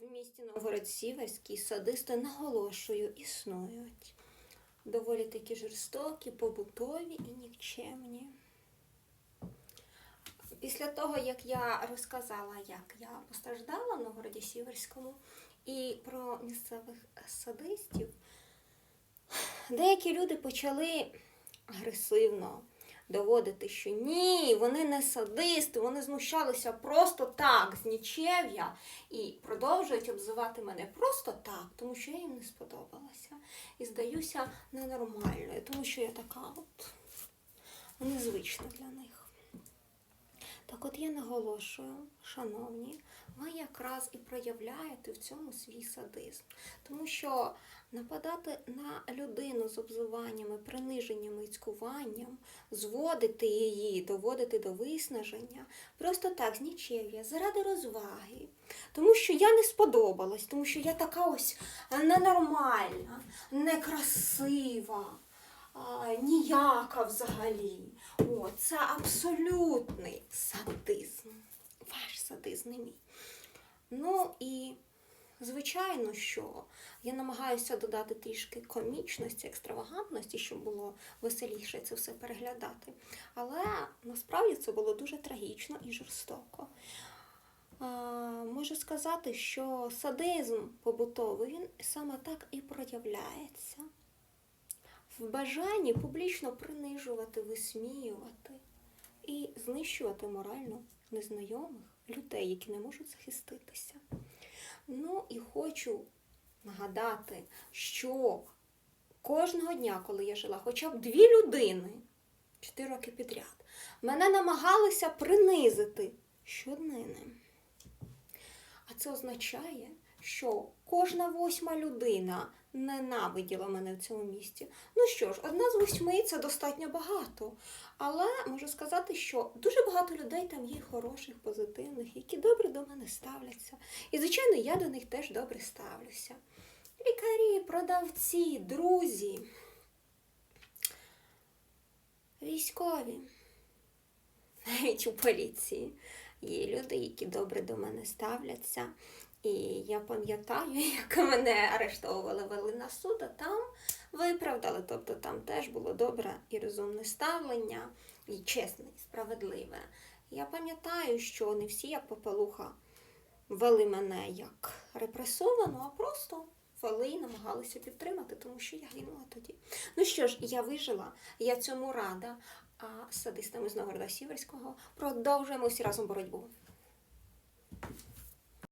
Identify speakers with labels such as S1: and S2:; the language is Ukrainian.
S1: В місті Новгород Сіверський садисти наголошую існують. Доволі такі жорстокі, побутові і нікчемні. Після того, як я розказала, як я постраждала в Новгороді Сіверському і про місцевих садистів, деякі люди почали агресивно доводити, що ні, вони не садисти, вони знущалися просто так, з нічев'я, і продовжують обзивати мене просто так, тому що я їм не сподобалася. І здаюся ненормальною, тому що я така от незвична для них. Так от я наголошую, шановні, ви якраз і проявляєте в цьому свій садизм. Тому що нападати на людину з обзиваннями, приниженнями і цькуванням, зводити її, доводити до виснаження, просто так, з нічев'я, заради розваги. Тому що я не сподобалась, тому що я така ось ненормальна, некрасива ніяка взагалі. О, це абсолютний садизм. Ваш садизм, не мій. Ну і, звичайно, що я намагаюся додати трішки комічності, екстравагантності, щоб було веселіше це все переглядати. Але насправді це було дуже трагічно і жорстоко. А, можу сказати, що садизм побутовий він саме так і проявляється в бажанні публічно принижувати, висміювати і знищувати морально незнайомих людей, які не можуть захиститися. Ну і хочу нагадати, що кожного дня, коли я жила, хоча б дві людини, чотири роки підряд, мене намагалися принизити щоднини. А це означає, що кожна восьма людина ненавиділа мене в цьому місті. Ну що ж, одна з восьми це достатньо багато. Але можу сказати, що дуже багато людей там є хороших, позитивних, які добре до мене ставляться. І, звичайно, я до них теж добре ставлюся. Лікарі, продавці, друзі, військові, навіть у поліції. Є люди, які добре до мене ставляться. І я пам'ятаю, як мене арештовували, вели на суд, а там виправдали. Тобто там теж було добре і розумне ставлення, і чесне, і справедливе. Я пам'ятаю, що не всі, як попелуха, вели мене як репресовану, а просто вели і намагалися підтримати, тому що я гинула тоді. Ну що ж, я вижила, я цьому рада. А садистами з Новгорода Сіверського продовжуємо всі разом боротьбу.